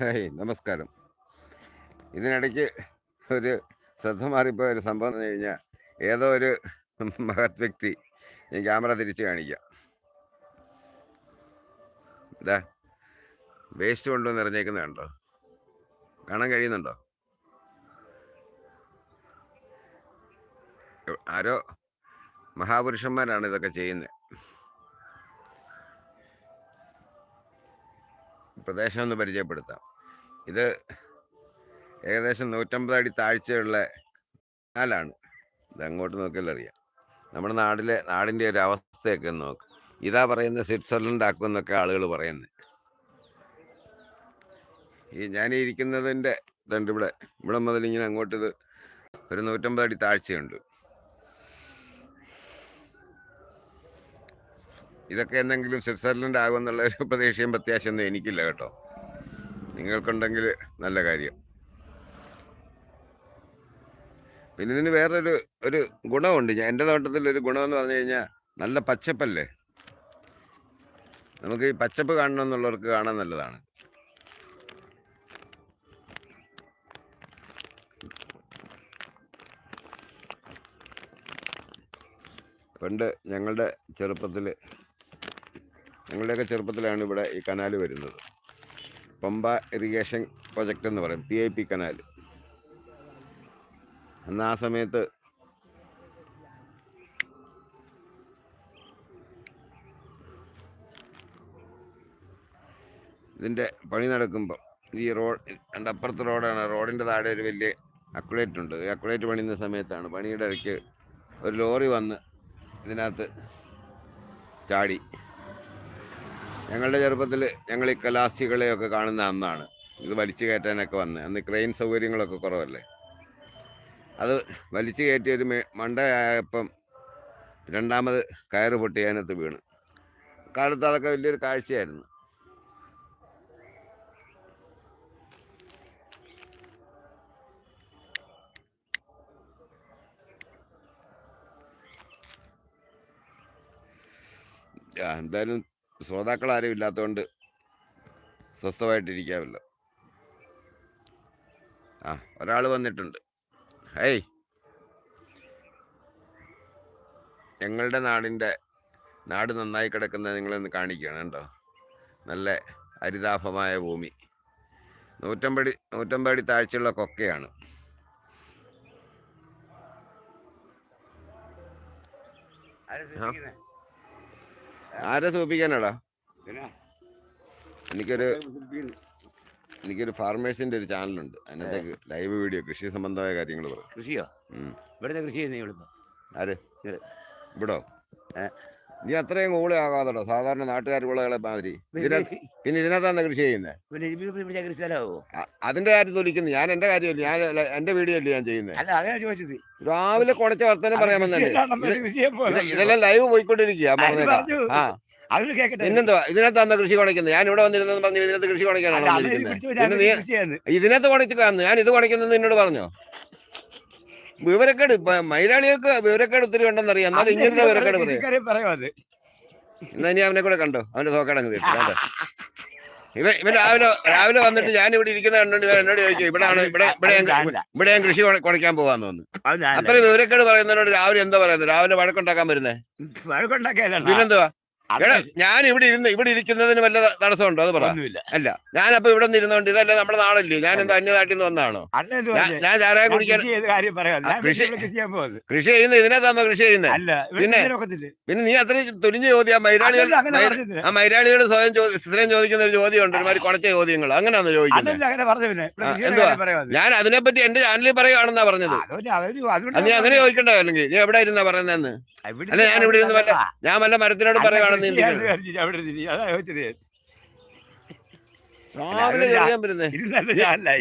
Hi നമസ്കാരം. ഇതിനിടയ്ക്ക് ഒരു ശ്രദ്ധ മാറിപ്പോയ ഒരു സംഭവം എന്ന് കഴിഞ്ഞാൽ ഏതോ ഒരു മഹത് വ്യക്തി ഞാൻ ക്യാമറ തിരിച്ച് കാണിക്കാം. ഇതാ വേസ്റ്റ് കൊണ്ടുവന്ന് നിറഞ്ഞേക്കുന്നത് കണ്ടോ? കാണാൻ കഴിയുന്നുണ്ടോ? ആരോ മഹാപുരുഷന്മാരാണ് ഇതൊക്കെ ചെയ്യുന്നത് പ്രദേശം ഒന്ന് പരിചയപ്പെടുത്താം. ഇത് ഏകദേശം നൂറ്റമ്പത് അടി താഴ്ചയുള്ള കനാലാണ് ഇത് അങ്ങോട്ട് നോക്കിയാൽ അറിയാം. നമ്മുടെ നാടിലെ നാടിന്റെ ഒരു അവസ്ഥയൊക്കെ നോക്ക്. ഇതാ പറയുന്നത് സ്വിറ്റ്സർലൻഡ് ആക്കുമെന്നൊക്കെ ആളുകൾ പറയുന്നത് ഈ ഞാൻ ഇരിക്കുന്നതിന്റെ ഇതുണ്ട് ഇവിടെ. ഇവിടെ മുതൽ ഇങ്ങനെ അങ്ങോട്ട് ഇത് ഒരു നൂറ്റമ്പത് അടി താഴ്ചയുണ്ട്. ഇതൊക്കെ എന്തെങ്കിലും സ്വിറ്റ്സർലൻഡ് ആകുമെന്നുള്ള ഒരു പ്രതീക്ഷയും പ്രത്യാശയൊന്നും എനിക്കില്ല കേട്ടോ. നിങ്ങൾക്കുണ്ടെങ്കിൽ നല്ല കാര്യം. പിന്നെ ഇതിന് വേറൊരു ഒരു ഗുണമുണ്ട്. ഞാൻ എന്റെ തോട്ടത്തിൽ ഒരു ഗുണമെന്ന് പറഞ്ഞു കഴിഞ്ഞാൽ നല്ല പച്ചപ്പല്ലേ? നമുക്ക് ഈ പച്ചപ്പ് കാണണം എന്നുള്ളവർക്ക് കാണാൻ നല്ലതാണ്. പണ്ട് ഞങ്ങളുടെ ചെറുപ്പത്തിൽ ഞങ്ങളുടെയൊക്കെ ചെറുപ്പത്തിലാണ് ഇവിടെ ഈ കനാൽ വരുന്നത്. പമ്പ ഇറിഗേഷൻ പ്രൊജക്റ്റ് എന്ന് പറയും പി ഐ പി കനാൽ അന്ന് ആ സമയത്ത് ഇതിന്റെ പണി നടക്കുമ്പോൾ ഈ റോഡ് രണ്ട് അപ്പുറത്തെ റോഡാണ്. റോഡിന്റെ താഴെ ഒരു വലിയ അക്കുലേറ്റ് ഉണ്ട്. ഈ അക്കുളേറ്റ് പണിയുന്ന സമയത്താണ് പണിയുടെ ഇടയ്ക്ക് ഒരു ലോറി വന്ന് ഇതിനകത്ത് ചാടി. ഞങ്ങളുടെ ചെറുപ്പത്തിൽ ഞങ്ങൾ ഈ കലാസികളെയൊക്കെ കാണുന്ന അന്നാണ്. ഇത് വലിച്ചു കയറ്റാനൊക്കെ വന്ന്. അന്ന് ക്രെയിൻ സൗകര്യങ്ങളൊക്കെ കുറവല്ലേ? അത് വലിച്ചു കയറ്റി ഒരു മണ്ടയായപ്പം രണ്ടാമത് കയറ് പൊട്ടി അതിനകത്ത് വീണ്. കാലത്ത് അതൊക്കെ വലിയൊരു കാഴ്ചയായിരുന്നു. എന്തായാലും ശ്രോതാക്കൾ ആരും ഇല്ലാത്തതുകൊണ്ട് സ്വസ്ഥമായിട്ടിരിക്കാമല്ലോ ആ ഒരാൾ വന്നിട്ടുണ്ട്. ഹേയ്. ഞങ്ങളുടെ നാടിന്റെ നാട് നന്നായി കിടക്കുന്നത് നിങ്ങളൊന്ന് കാണിക്കുകയാണ് കേട്ടോ നല്ല ഹരിതാഭമായ ഭൂമി. നൂറ്റമ്പടി നൂറ്റമ്പടി താഴ്ചയുള്ള കൊക്കയാണ്. ആരെ സൂപ്പിക്കാനാടാ? എനിക്കൊരു എനിക്കൊരു ഫാർമേഴ്സിന്റെ ഒരു ചാനലുണ്ട്. അതിനകത്തേക്ക് ലൈവ് വീഡിയോ കൃഷി സംബന്ധമായ കാര്യങ്ങൾ പറയും. കൃഷിയോ? ഇവിടെ ഇവിടുത്തെ കൃഷി ചെയ്യുന്ന ആര്? ഇവിടോ? ഏ. നീ അത്രയും കൂടെ ആകാതടോ സാധാരണ നാട്ടുകാർ വിളകളെ മാതിരി. പിന്നെ ഇതിനകത്താണ് കൃഷി ചെയ്യുന്നത് അതിന്റെ കാര്യം തൊലിക്കുന്നു ഞാൻ എന്റെ കാര്യമല്ല. ഞാൻ എന്റെ വീഡിയോ അല്ലേ ഞാൻ ചെയ്യുന്നത് രാവിലെ കുണച്ച വർത്തനം പോകുന്നത്. ഇതെല്ലാം ലൈവ് പോയിക്കൊണ്ടിരിക്കുക അത് പറഞ്ഞേക്കാം. പറഞ്ഞു. ആ. പിന്നെന്തുവാ? ഇതിനകത്താണ് കൃഷി കുണയ്ക്കുന്നത് ഞാൻ ഇവിടെ വന്നിരുന്നെന്ന് പറഞ്ഞു ഇതിനകത്ത് കൃഷി കുണയ്ക്കാനാണോ ഇതിനകത്ത് കുണച്ചു കുണച്ചിക്കാന്ന് ഞാൻ ഇത് കുണയ്ക്കുന്നത് എന്നോട് പറഞ്ഞോ? വിവരക്കേട് മൈലാളികൾക്ക് വിവരക്കേട് ഒത്തിരി ഉണ്ടെന്നറിയാം എന്നാലും ഇങ്ങനത്തെ വിവരക്കേട് പറയാം. എന്നാ ഇനി അവനെ കൂടെ കണ്ടോ? അവന്റെ തോക്കടങ്ങ് തീർത്തു കണ്ടോ? ഇവൻ ഇവൻ രാവിലെ രാവിലെ വന്നിട്ട് ഞാൻ ഇവിടെ ഇരിക്കുന്ന കണ്ടോണ്ട് ഇവൻ എന്നോട് ചോദിച്ചു ആണ്? ഇവിടെ ഇവിടെ. ഇവിടെ ഞാൻ കൃഷി കുറയ്ക്കാൻ കുണയ്ക്കാൻ പോവാന്ന് തോന്നുന്നു. അത്രയും. അത്ര വിവരക്കേട് പറയുന്നതിനോട് രാവിലെ എന്താ പറയുന്നത്? രാവിലെ വഴക്കുണ്ടാക്കാൻ വരുന്നേ? വഴക്കുണ്ടാക്കാൻ പിന്നെന്തുവാ? ഞാൻ ഇവിടെ ഇരുന്ന് ഇവിടെ ഇരിക്കുന്നതിന് വല്ല തടസ്സമുണ്ടോ? അത് പറ. അല്ല ഞാനപ്പോ ഇവിടെ നിന്ന് ഇരുന്നോണ്ട് ഇതല്ല നമ്മുടെ നാടല്ലേ? ഞാൻ എന്താ അന്യനാട്ടിൽ നിന്ന് വന്നാണോ ഞാൻ. ചാരായം കുടിക്കാൻ കൃഷി ചെയ്യുന്ന ഇതിനകത്താണോ കൃഷി ചെയ്യുന്നത് പിന്നെ? പിന്നെ നീ അത്രയും തുലിഞ്ഞ ചോദ്യം മൈരാളികൾ. ആ മൈരാളികൾ സ്വയം സ്ഥിരം ചോദിക്കുന്ന ഒരു ചോദ്യം ഉണ്ട് ഒരുമാതിരി കുണച്ച ചോദ്യങ്ങൾ അങ്ങനെയാണോ ചോദിക്കുന്നത്? എന്തുവാ? ഞാൻ അതിനെപ്പറ്റി എന്റെ ചാനലിൽ പറയുകയാണെന്നാ പറഞ്ഞത്. നീ അങ്ങനെ ചോദിക്കണ്ടോ? അല്ലെങ്കിൽ നീ എവിടെ ഇരുന്നാ പറയുന്നതെന്ന്? അല്ല, ഞാൻ ഇവിടെ ഇരുന്ന് വല്ല- ഞാൻ വല്ല മരത്തിനോട് പറയുകയാണെന്ന്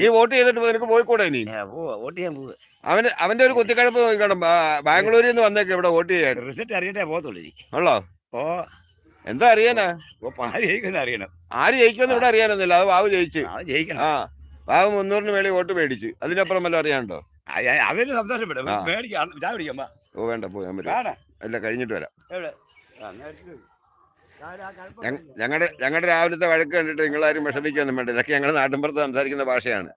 നീ വോട്ട് ചെയ്തിട്ട് നിനക്ക് പോയിക്കൂടെ പോവാ വോട്ട് ചെയ്യാൻ പോവുക അവന് അവന്റെ ഒരു കുത്തിക്കഴപ്പ് നോക്കണം ബാംഗ്ലൂരിൽ നിന്ന് വന്നേക്ക് ഇവിടെ വോട്ട് ചെയ്യാൻ. റിസൾട്ട് അറിയണ്ടേ? പോകത്തുള്ളൂ. ഉള്ളോ ഓ എന്താ അറിയാനാ? അറിയണം. ആര് ജയിക്കുമെന്ന് ഇവിടെ അറിയാനൊന്നുമില്ല. അത് ബാബു ജയിച്ചു. ആ ബാബു മുന്നൂറിന് മേളിൽ വോട്ട് മേടിച്ചു. അതിനപ്പുറം വല്ലതും അറിയാണ്ടോ അവർ സന്തോഷപ്പെടും. ഓ വേണ്ട പോയി ഞാൻ വരാം. കാണാ അല്ല കഴിഞ്ഞിട്ട് വരാം. ഞങ്ങളുടെ ഞങ്ങളുടെ രാവിലത്തെ വഴക്ക് കണ്ടിട്ട് നിങ്ങളാരും വിഷമിക്കൊന്നും വേണ്ട. ഇതൊക്കെ ഞങ്ങളുടെ നാട്ടിൻപുറത്ത് സംസാരിക്കുന്ന ഭാഷയാണ്.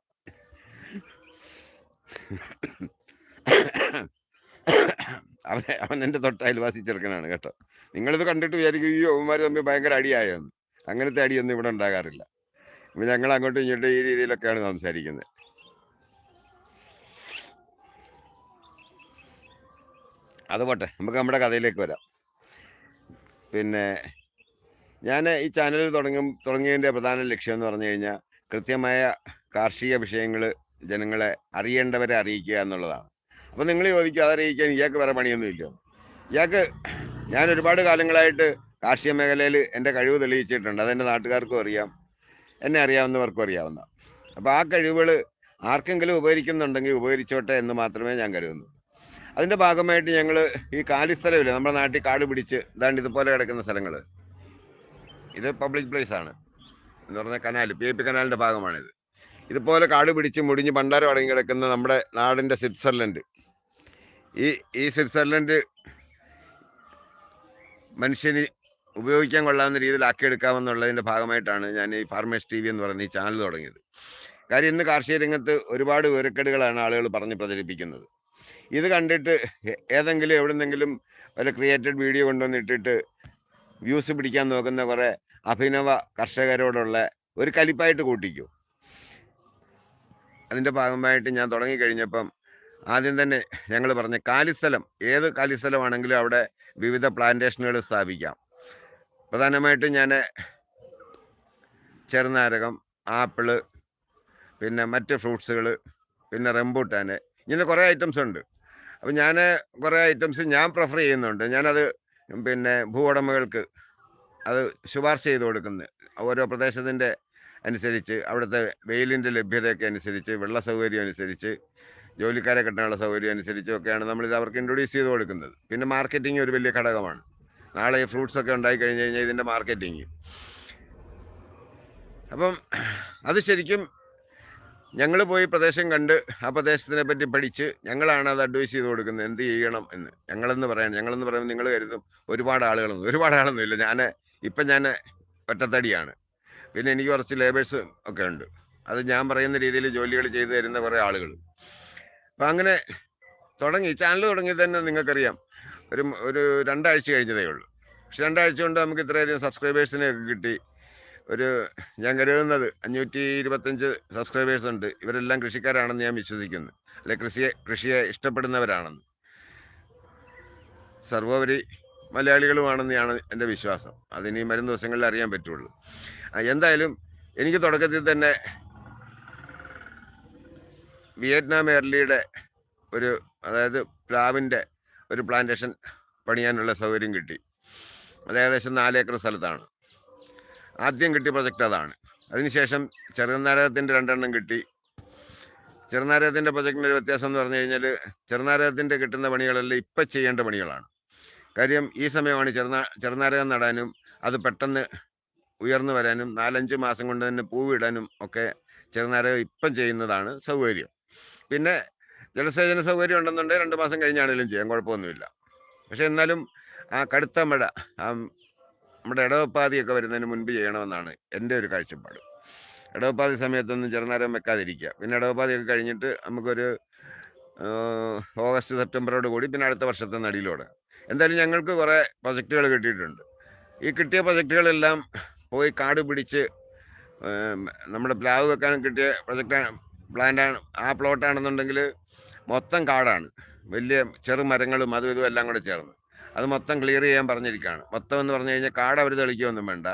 അവൻ അവൻ എന്റെ തൊട്ട് അയൽവാസി ചെറുക്കനാണ് കേട്ടോ. നിങ്ങളിത് കണ്ടിട്ട് വിചാരിക്കും ഈ അവന്മാർ തമ്മിൽ ഭയങ്കര അടിയായെന്ന്. അങ്ങനത്തെ അടിയൊന്നും ഇവിടെ ഉണ്ടാകാറില്ല. ഇപ്പൊ ഞങ്ങൾ അങ്ങോട്ടും ഇങ്ങോട്ടും ഈ രീതിയിലൊക്കെയാണ് സംസാരിക്കുന്നത്. അതുപോട്ടെ നമുക്ക് നമ്മുടെ കഥയിലേക്ക് വരാം. പിന്നെ ഞാൻ ഈ ചാനൽ തുടങ്ങും തുടങ്ങിയതിന്റെ പ്രധാന ലക്ഷ്യം എന്ന് പറഞ്ഞു കഴിഞ്ഞാൽ കൃത്യമായ കാർഷിക വിഷയങ്ങൾ ജനങ്ങളെ അറിയേണ്ടവരെ അറിയിക്കുക എന്നുള്ളതാണ്. അപ്പോൾ നിങ്ങൾ ചോദിക്കുക അതറിയിക്കാൻ ഇയാൾക്ക് വേറെ പണിയൊന്നുമില്ല. ഇയാൾക്ക് ഞാൻ ഒരുപാട് കാലങ്ങളായിട്ട് കാർഷിക മേഖലയിൽ എന്റെ കഴിവ് തെളിയിച്ചിട്ടുണ്ട്. അതെന്റെ നാട്ടുകാർക്കും അറിയാം. എന്നെ അറിയാവുന്നവർക്കും അറിയാവുന്ന. അപ്പോൾ ആ കഴിവുകൾ ആർക്കെങ്കിലും ഉപകരിക്കുന്നുണ്ടെങ്കിൽ ഉപകരിച്ചോട്ടെ എന്ന് മാത്രമേ ഞാൻ കരുതുന്നു. അതിന്റെ ഭാഗമായിട്ട് ഞങ്ങൾ ഈ കാലിസ്ഥലമില്ല നമ്മുടെ നാട്ടിൽ കാട് പിടിച്ച് ഇതാണ്ട് ഇതുപോലെ കിടക്കുന്ന സ്ഥലങ്ങൾ ഇത് പബ്ലിക് പ്ലേസ് ആണ്. എന്ന് പറഞ്ഞാൽ കനാൽ പി എ പി കനാലിന്റെ ഭാഗമാണിത്. ഇതുപോലെ കാട് പിടിച്ച് മുടിഞ്ഞ് ഭണ്ഡാരം അടങ്ങി കിടക്കുന്ന നമ്മുടെ നാടിന്റെ സ്വിറ്റ്സർലൻഡ്. ഈ ഈ സ്വിറ്റ്സർലൻഡ് മനുഷ്യന് ഉപയോഗിക്കാൻ കൊള്ളാവുന്ന രീതിയിൽ ആക്കിയെടുക്കാമെന്നുള്ളതിന്റെ ഭാഗമായിട്ടാണ് ഞാൻ ഈ ഫാർമേഴ്സ് ടി വി എന്ന് പറയുന്ന ഈ ചാനൽ തുടങ്ങിയത്. കാര്യം ഇന്ന് കാർഷിക രംഗത്ത് ഒരുപാട് വിവരക്കേടുകളാണ് ആളുകൾ പറഞ്ഞ് പ്രചരിപ്പിക്കുന്നത്. ഇത് കണ്ടിട്ട് ഏതെങ്കിലും എവിടെന്നെങ്കിലും വല്ല ക്രിയേറ്റഡ് വീഡിയോ കൊണ്ടുവന്നിട്ടിട്ട് വ്യൂസ് പിടിക്കാൻ നോക്കുന്ന കുറേ അഭിനവ കർഷകരോടുള്ള ഒരു കലിപ്പായിട്ട് കൂട്ടിക്കൂ. അതിന്റെ ഭാഗമായിട്ട് ഞാൻ തുടങ്ങിക്കഴിഞ്ഞപ്പം ആദ്യം തന്നെ ഞങ്ങൾ പറഞ്ഞ കാലിസ്ഥലം ഏത് കാലിസ്ഥലമാണെങ്കിലും അവിടെ വിവിധ പ്ലാന്റേഷനുകൾ സ്ഥാപിക്കാം. പ്രധാനമായിട്ടും ഞാൻ ചെറുനാരകം ആപ്പിൾ പിന്നെ മറ്റ് ഫ്രൂട്ട്സുകൾ പിന്നെ റംബൂട്ടാൻ ഇങ്ങനെ കുറേ ഐറ്റംസ് ഉണ്ട്. അപ്പം ഞാൻ കുറേ ഐറ്റംസ് ഞാൻ പ്രിഫർ ചെയ്യുന്നുണ്ട്. ഞാനത് പിന്നെ ഭൂവുടമകൾക്ക് അത് ശുപാർശ ചെയ്ത് കൊടുക്കുന്നത് ഓരോ പ്രദേശത്തിന്റെ അനുസരിച്ച് അവിടുത്തെ വെയിലിന്റെ ലഭ്യതയൊക്കെ അനുസരിച്ച് വെള്ള സൗകര്യം അനുസരിച്ച് ജോലിക്കാരെ കിട്ടാനുള്ള സൗകര്യം അനുസരിച്ചും ഒക്കെയാണ് നമ്മളിത് അവർക്ക് ഇൻട്രൊഡ്യൂസ് ചെയ്ത് കൊടുക്കുന്നത്. പിന്നെ മാർക്കറ്റിംഗ് ഒരു വലിയ ഘടകമാണ്. നാളെ ഈ ഫ്രൂട്ട്സ് ഒക്കെ ഉണ്ടായി കഴിഞ്ഞ് കഴിഞ്ഞാൽ ഇതിന്റെ മാർക്കറ്റിംഗ്. അപ്പം അത് ശരിക്കും ഞങ്ങൾ പോയി പ്രദേശം കണ്ട് ആ പ്രദേശത്തിനെ പറ്റി പഠിച്ച് ഞങ്ങളാണ് അത് അഡ്വൈസ് ചെയ്ത് കൊടുക്കുന്നത്. എന്ത് ചെയ്യണം എന്ന്. ഞങ്ങളെന്ന് പറയാൻ ഞങ്ങളെന്ന് പറയുമ്പോൾ നിങ്ങൾ കരുതും ഒരുപാട് ആളുകളൊന്നും ഒരുപാട് ആളൊന്നും ഇല്ല. ഞാൻ ഇപ്പം ഞാൻ ഒറ്റത്തടിയാണ്. പിന്നെ എനിക്ക് കുറച്ച് ലേബേഴ്സ് ഒക്കെ ഉണ്ട്. അത് ഞാൻ പറയുന്ന രീതിയിൽ ജോലികൾ ചെയ്തു തരുന്ന കുറേ ആളുകൾ. അപ്പം അങ്ങനെ തുടങ്ങി. ചാനൽ തുടങ്ങി തന്നെ നിങ്ങൾക്കറിയാം. ഒരു ഒരു രണ്ടാഴ്ച കഴിഞ്ഞതേ ഉള്ളൂ. പക്ഷെ രണ്ടാഴ്ച കൊണ്ട് നമുക്ക് ഇത്രയധികം സബ്സ്ക്രൈബേഴ്സിനെ കിട്ടി. ഒരു ഞാൻ കരുതുന്നത് അഞ്ഞൂറ്റി ഇരുപത്തഞ്ച് സബ്സ്ക്രൈബേഴ്സ് ഉണ്ട്. ഇവരെല്ലാം കൃഷിക്കാരാണെന്ന് ഞാൻ വിശ്വസിക്കുന്നു. അല്ലെ കൃഷിയെ കൃഷിയെ ഇഷ്ടപ്പെടുന്നവരാണെന്ന്. സർവോപരി മലയാളികളുമാണെന്നാണ് എന്റെ വിശ്വാസം. അതിനി വരും ദിവസങ്ങളിൽ അറിയാൻ പറ്റുള്ളൂ. എന്തായാലും എനിക്ക് തുടക്കത്തിൽ തന്നെ വിയറ്റ്നാം എയർലിയുടെ ഒരു അതായത് പ്ലാവിന്റെ ഒരു പ്ലാന്റേഷൻ പണിയാനുള്ള സൗകര്യം കിട്ടി. അത് ഏകദേശം നാലേക്കർ സ്ഥലത്താണ്. ആദ്യം കിട്ടിയ പ്രൊജക്റ്റ് അതാണ്. അതിനുശേഷം ചെറുനാരകത്തിന്റെ രണ്ടെണ്ണം കിട്ടി. ചെറുനാരകത്തിന്റെ പ്രൊജക്റ്റിന്റെ ഒരു വ്യത്യാസം എന്ന് പറഞ്ഞു കഴിഞ്ഞാൽ ചെറുനാരകത്തിന്റെ കിട്ടുന്ന പണികളല്ല ഇപ്പം ചെയ്യേണ്ട പണികളാണ്. കാര്യം ഈ സമയമാണ് ചെറുനാ ചെറുനാരകം നടാനും അത് പെട്ടെന്ന് ഉയർന്നു വരാനും നാലഞ്ച് മാസം കൊണ്ട് തന്നെ പൂവിടാനും ഒക്കെ ചെറുനാരകം ഇപ്പം ചെയ്യുന്നതാണ് സൗകര്യം. പിന്നെ ജലസേചന സൗകര്യം ഉണ്ടെന്നുണ്ടെങ്കിൽ രണ്ട് മാസം കഴിഞ്ഞാണെങ്കിലും ചെയ്യാം. കുഴപ്പമൊന്നുമില്ല. പക്ഷെ എന്നാലും ആ കടുത്ത മഴ ആ നമ്മുടെ ഇടവപ്പാതിയൊക്കെ വരുന്നതിന് മുൻപ് ചെയ്യണമെന്നാണ് എന്റെ ഒരു കാഴ്ചപ്പാട്. ഇടവപ്പാതി സമയത്തൊന്നും ചെറുനാരം വെക്കാതിരിക്കുക. പിന്നെ ഇടവപ്പാതിയൊക്കെ കഴിഞ്ഞിട്ട് നമുക്കൊരു ഓഗസ്റ്റ് സെപ്റ്റംബറോട് കൂടി പിന്നെ അടുത്ത വർഷത്തെ നടിയിലൂടെ. എന്തായാലും ഞങ്ങൾക്ക് കുറേ പ്രൊജക്റ്റുകൾ കിട്ടിയിട്ടുണ്ട്. ഈ കിട്ടിയ പ്രൊജക്റ്റുകളെല്ലാം പോയി കാട് പിടിച്ച് നമ്മുടെ പ്ലാവ് വെക്കാൻ കിട്ടിയ പ്രൊജക്റ്റാണ് പ്ലാന്റാണ് ആ പ്ലോട്ടാണെന്നുണ്ടെങ്കിൽ മൊത്തം കാടാണ്. വലിയ ചെറു മരങ്ങളും അതും ഇതും എല്ലാം കൂടെ ചേർന്ന്. അത് മൊത്തം ക്ലിയർ ചെയ്യാൻ പറഞ്ഞിരിക്കുകയാണ് മൊത്തം എന്ന് പറഞ്ഞു കഴിഞ്ഞാൽ കാട് അവർ തെളിക്കുകയൊന്നും വേണ്ട.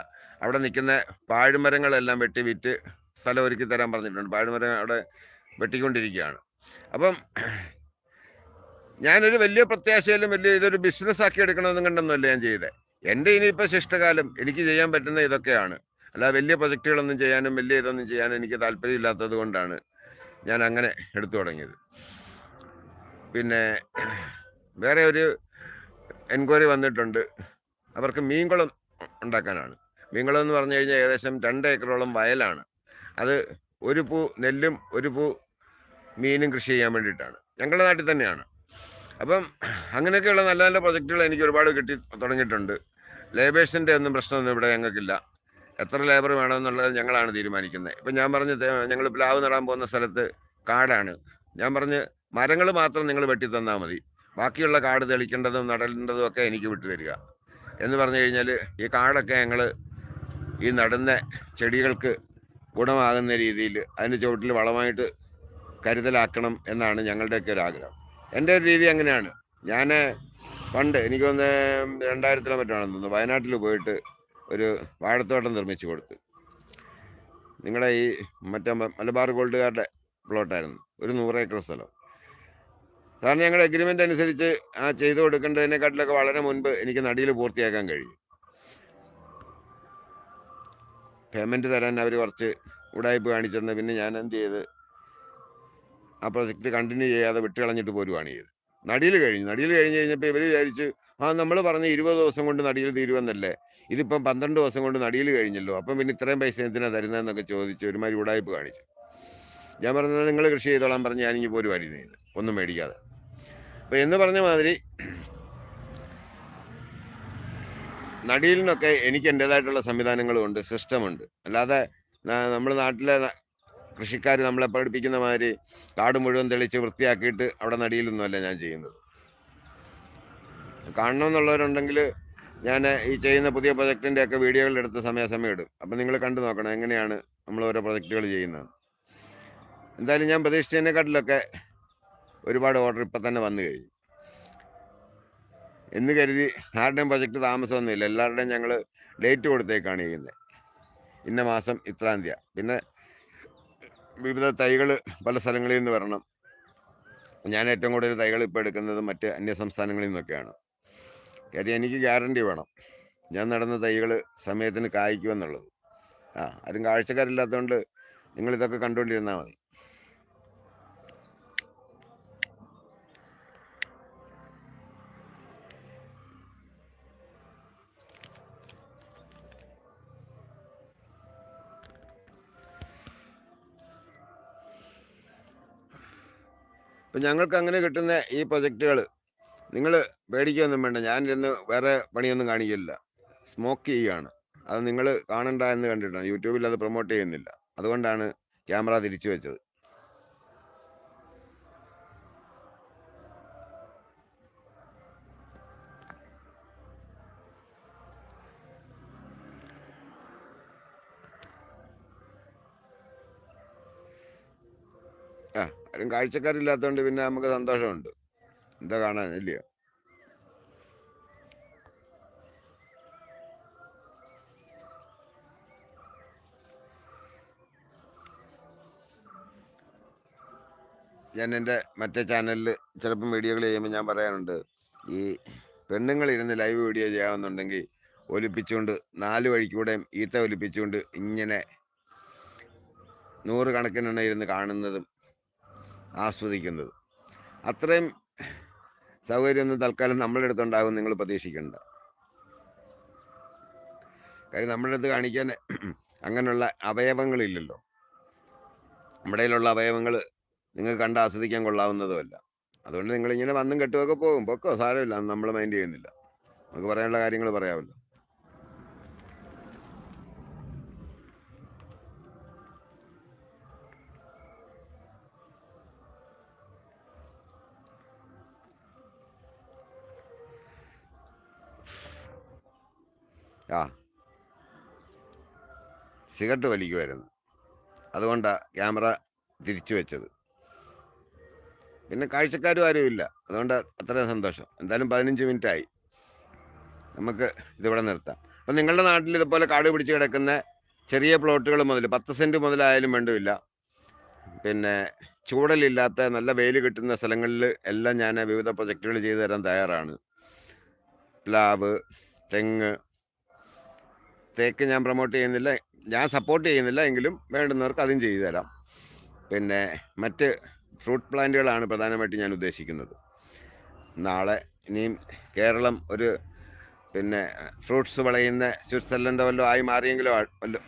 അവിടെ നിൽക്കുന്ന പാഴ്മരങ്ങളെല്ലാം വെട്ടി വിറ്റ് സ്ഥലം ഒരുക്കി തരാൻ പറഞ്ഞിട്ടുണ്ട്. പാഴ്മരം അവിടെ വെട്ടിക്കൊണ്ടിരിക്കുകയാണ്. അപ്പം ഞാനൊരു വലിയ പ്രത്യാശയിലും വലിയ ഇതൊരു ബിസിനസ് ആക്കി എടുക്കണമെന്നും കണ്ടൊന്നുമല്ല ഞാൻ ചെയ്തത് എന്റെ ഇനിയിപ്പോൾ ശിഷ്ടകാലം എനിക്ക് ചെയ്യാൻ പറ്റുന്ന ഇതൊക്കെയാണ്. അല്ല വലിയ പ്രൊജക്റ്റുകളൊന്നും ചെയ്യാനും വലിയ ഇതൊന്നും ചെയ്യാനും എനിക്ക് താല്പര്യമില്ലാത്തത് കൊണ്ടാണ് ഞാൻ അങ്ങനെ എടുത്തു തുടങ്ങിയത്. പിന്നെ വേറെ ഒരു എൻക്വയറി വന്നിട്ടുണ്ട്. അവർക്ക് മീൻകുളം ഉണ്ടാക്കാനാണ്. മീൻകുളം എന്ന് പറഞ്ഞു കഴിഞ്ഞാൽ ഏകദേശം രണ്ട് ഏക്കറോളം വയലാണ്. അത് ഒരു പൂ നെല്ലും ഒരു പൂ മീനും കൃഷി ചെയ്യാൻ വേണ്ടിയിട്ടാണ്. ഞങ്ങളുടെ നാട്ടിൽ തന്നെയാണ്. അപ്പം അങ്ങനെയൊക്കെയുള്ള നല്ല നല്ല പ്രൊജക്റ്റുകൾ എനിക്ക് ഒരുപാട് കിട്ടി തുടങ്ങിയിട്ടുണ്ട്. ലേബേഴ്സിന്റെ ഒന്നും പ്രശ്നമൊന്നും ഇവിടെ ഞങ്ങൾക്കില്ല. എത്ര ലേബർ വേണമെന്നുള്ളത് ഞങ്ങളാണ് തീരുമാനിക്കുന്നത്. ഇപ്പം ഞാൻ പറഞ്ഞ് ഞങ്ങൾ പ്ലാവ് നടാൻ പോകുന്ന സ്ഥലത്ത് കാടാണ്. ഞാൻ പറഞ്ഞ് മരങ്ങൾ മാത്രം നിങ്ങൾ വെട്ടി തന്നാൽ മതി. ബാക്കിയുള്ള കാട് തെളിക്കേണ്ടതും നടേണ്ടതും ഒക്കെ എനിക്ക് വിട്ടു തരിക. എന്ന് പറഞ്ഞു കഴിഞ്ഞാൽ ഈ കാടൊക്കെ ഞങ്ങൾ ഈ നടുന്ന ചെടികൾക്ക് ഗുണമാകുന്ന രീതിയിൽ അതിന്റെ ചുവട്ടിൽ വളമായിട്ട് കരുതലാക്കണം എന്നാണ് ഞങ്ങളുടെയൊക്കെ ഒരു ആഗ്രഹം. എന്റെ ഒരു രീതി അങ്ങനെയാണ്. ഞാൻ പണ്ട് എനിക്കൊന്ന് രണ്ടായിരത്തിലോ മറ്റാണെന്ന് തോന്നുന്നു വയനാട്ടിൽ പോയിട്ട് ഒരു വാഴത്തോട്ടം നിർമ്മിച്ചു കൊടുത്തു. നിങ്ങളുടെ ഈ മറ്റേ മലബാർ ഗോൾഡുകാരുടെ പ്ലോട്ടായിരുന്നു. ഒരു നൂറ് ഏക്കർ സ്ഥലം. കാരണം ഞങ്ങളുടെ എഗ്രിമെന്റ് അനുസരിച്ച് ആ ചെയ്തു കൊടുക്കേണ്ടതിനെക്കാട്ടിലൊക്കെ വളരെ മുൻപ് എനിക്ക് നടിയിൽ പൂർത്തിയാക്കാൻ കഴിയും. പേയ്മെന്റ് തരാൻ അവർ കുറച്ച് ഉടായ്പ കാണിച്ചിട്ടുണ്ട്. പിന്നെ ഞാൻ എന്ത് ചെയ്ത്? ആ പ്രൊജക്റ്റ് കണ്ടിന്യൂ ചെയ്യാതെ വിട്ട് കളഞ്ഞിട്ട് പോരുവാണ് ചെയ്ത് നടിയിൽ കഴിഞ്ഞു. നടിയിൽ കഴിഞ്ഞ് കഴിഞ്ഞപ്പോൾ ഇവർ വിചാരിച്ചു ആ നമ്മൾ പറഞ്ഞ ഇരുപത് ദിവസം കൊണ്ട് നടിയിൽ തീരുവെന്നല്ലേ ഇതിപ്പം പന്ത്രണ്ട് ദിവസം കൊണ്ട് നടിയിൽ കഴിഞ്ഞല്ലോ. അപ്പം പിന്നെ ഇത്രയും പൈസ എന്തിനാണ് തരുന്നതെന്നൊക്കെ ചോദിച്ച് ഒരുമാതിരി ഉടായ്പ കാണിച്ചു. ഞാൻ പറഞ്ഞത് നിങ്ങൾ കൃഷി ചെയ്തോളാൻ പറഞ്ഞ് ഞാനിങ്ങി പോരുമായിരുന്നു ഒന്നും മേടിക്കാതെ. അപ്പം എന്ന് പറഞ്ഞ മാതിരി നടിയിലിനൊക്കെ എനിക്ക് എന്റെതായിട്ടുള്ള സംവിധാനങ്ങളുമുണ്ട് സിസ്റ്റമുണ്ട് അല്ലാതെ നമ്മൾ നാട്ടിലെ കൃഷിക്കാർ നമ്മളെ പഠിപ്പിക്കുന്ന മാതിരി കാട് മുഴുവൻ തെളിച്ച് വൃത്തിയാക്കിയിട്ട് അവിടെ നടിയിലൊന്നുമല്ല ഞാൻ ചെയ്യുന്നത്. കാണണമെന്നുള്ളവരുണ്ടെങ്കിൽ ഞാൻ ഈ ചെയ്യുന്ന പുതിയ പ്രൊജക്റ്റിന്റെ ഒക്കെ വീഡിയോകൾ എടുത്ത് സമയാസമയം ഇടും. അപ്പം നിങ്ങൾ കണ്ടു നോക്കണം എങ്ങനെയാണ് നമ്മൾ ഓരോ പ്രൊജക്റ്റുകൾ ചെയ്യുന്നത്. എന്തായാലും ഞാൻ പ്രതീക്ഷിച്ചതിനെക്കാട്ടിലൊക്കെ ഒരുപാട് ഓർഡർ ഇപ്പം തന്നെ വന്നു കഴിഞ്ഞു. എന്ന് കരുതി ആരുടെയും പ്രൊജക്റ്റ് താമസമൊന്നുമില്ല. എല്ലാവരുടെയും ഞങ്ങൾ ഡേറ്റ് കൊടുത്തേക്കാണ് ചെയ്യുന്നത്. ഇന്ന മാസം ഇത്രാം തീയതി. പിന്നെ വിവിധ തൈകൾ പല സ്ഥലങ്ങളിൽ നിന്ന് വരണം. ഞാൻ ഏറ്റവും കൂടുതൽ തൈകൾ ഇപ്പോൾ എടുക്കുന്നത് മറ്റ് അന്യ സംസ്ഥാനങ്ങളിൽ നിന്നൊക്കെയാണ്. കാര്യം എനിക്ക് ഗ്യാരണ്ടി വേണം. ഞാൻ നടന്ന തൈകൾ സമയത്തിന് കായ്ക്കുമെന്നുള്ളത്. ആ ആരും കാഴ്ചക്കാരില്ലാത്തതുകൊണ്ട് നിങ്ങളിതൊക്കെ കണ്ടുകൊണ്ടിരുന്നാൽ മതി. ഇപ്പം ഞങ്ങൾക്ക് അങ്ങനെ കിട്ടുന്ന ഈ പ്രൊജക്റ്റുകൾ നിങ്ങൾ പേടിക്കുകയൊന്നും വേണ്ട. ഞാനിരുന്ന് വേറെ പണിയൊന്നും കാണിക്കില്ല. സ്മോക്ക് ചെയ്യുകയാണ് അത് നിങ്ങൾ കാണണ്ട എന്ന് കണ്ടിട്ടാണ്. യൂട്യൂബിൽ അത് പ്രൊമോട്ട് ചെയ്യുന്നില്ല. അതുകൊണ്ടാണ് ക്യാമറ തിരിച്ചു വെച്ചത് ആ ആരും കാഴ്ചക്കാരില്ലാത്തതുകൊണ്ട് പിന്നെ നമുക്ക് സന്തോഷമുണ്ട്. എന്താ കാണാൻ? ഇല്ലയോ? ഞാൻ എന്റെ മറ്റേ ചാനലിൽ ചിലപ്പം വീഡിയോകൾ ചെയ്യുമ്പോൾ ഞാൻ പറയാറുണ്ട് ഈ പെണ്ണുങ്ങൾ ഇരുന്ന് ലൈവ് വീഡിയോ ചെയ്യാമെന്നുണ്ടെങ്കിൽ ഒലിപ്പിച്ചുകൊണ്ട് നാല് വഴിക്കൂടെയും ഈത്ത ഒലിപ്പിച്ചുകൊണ്ട് ഇങ്ങനെ നൂറുകണക്കിനെണ്ണ ഇരുന്ന് കാണുന്നതും ആസ്വദിക്കുന്നത്. അത്രയും സൗകര്യമൊന്നും തൽക്കാലം നമ്മളുടെ അടുത്തുണ്ടാകും നിങ്ങൾ പ്രതീക്ഷിക്കേണ്ട. കാര്യം നമ്മുടെ അടുത്ത് കാണിക്കാൻ അങ്ങനെയുള്ള അവയവങ്ങളില്ലല്ലോ. നമ്മുടെ കയ്യിലുള്ള അവയവങ്ങൾ നിങ്ങൾക്ക് കണ്ട് ആസ്വദിക്കാൻ കൊള്ളാവുന്നതുമല്ല. അതുകൊണ്ട് നിങ്ങളിങ്ങനെ വന്നും കെട്ടുമൊക്കെ പോകും. പൊക്കോ സാരമില്ല. നമ്മൾ മൈൻഡ് ചെയ്യുന്നില്ല. നമുക്ക് പറയാനുള്ള കാര്യങ്ങൾ പറയാമല്ലോ. ആ. സിഗരറ്റ് വലിക്കുമായിരുന്നു അതുകൊണ്ടാണ് ക്യാമറ തിരിച്ചു വെച്ചത്. പിന്നെ കാഴ്ചക്കാരും ആരുമില്ല അതുകൊണ്ട് അത്രയും സന്തോഷം. എന്തായാലും പതിനഞ്ച് മിനിറ്റ് ആയി നമുക്ക് ഇതിവിടെ നിർത്താം. അപ്പം നിങ്ങളുടെ നാട്ടിൽ ഇതുപോലെ കാട് പിടിച്ച് കിടക്കുന്ന ചെറിയ പ്ലോട്ടുകൾ മുതൽ പത്ത് സെന്റ് മുതലായാലും വേണ്ടുമില്ല പിന്നെ ചൂടലില്ലാത്ത നല്ല വെയിൽ കിട്ടുന്ന സ്ഥലങ്ങളിൽ എല്ലാം ഞാൻ വിവിധ പ്രൊജക്റ്റുകൾ ചെയ്തു തരാൻ തയ്യാറാണ്. പ്ലാവ് തെങ്ങ് തേക്ക് ഞാൻ പ്രൊമോട്ട് ചെയ്യുന്നില്ല. ഞാൻ സപ്പോർട്ട് ചെയ്യുന്നില്ല എങ്കിലും വേണ്ടുന്നവർക്ക് അതും ചെയ്തു തരാം. പിന്നെ മറ്റ് ഫ്രൂട്ട് പ്ലാന്റുകളാണ് പ്രധാനമായിട്ട് ഞാൻ ഉദ്ദേശിക്കുന്നത്. നാളെ ഇനിയും കേരളം ഒരു പിന്നെ ഫ്രൂട്ട്സ് വളയുന്ന സ്വിറ്റ്സർലൻഡോ വല്ലോ ആയി മാറിയെങ്കിലോ വല്ലോ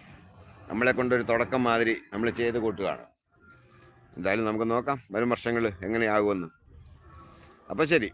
നമ്മളെ കൊണ്ടൊരു തുടക്കം മാതിരി നമ്മൾ ചെയ്ത് കൂട്ടുകയാണ്. എന്തായാലും നമുക്ക് നോക്കാം. വരും വർഷങ്ങൾ എങ്ങനെയാകുമെന്ന്. അപ്പോൾ ശരി.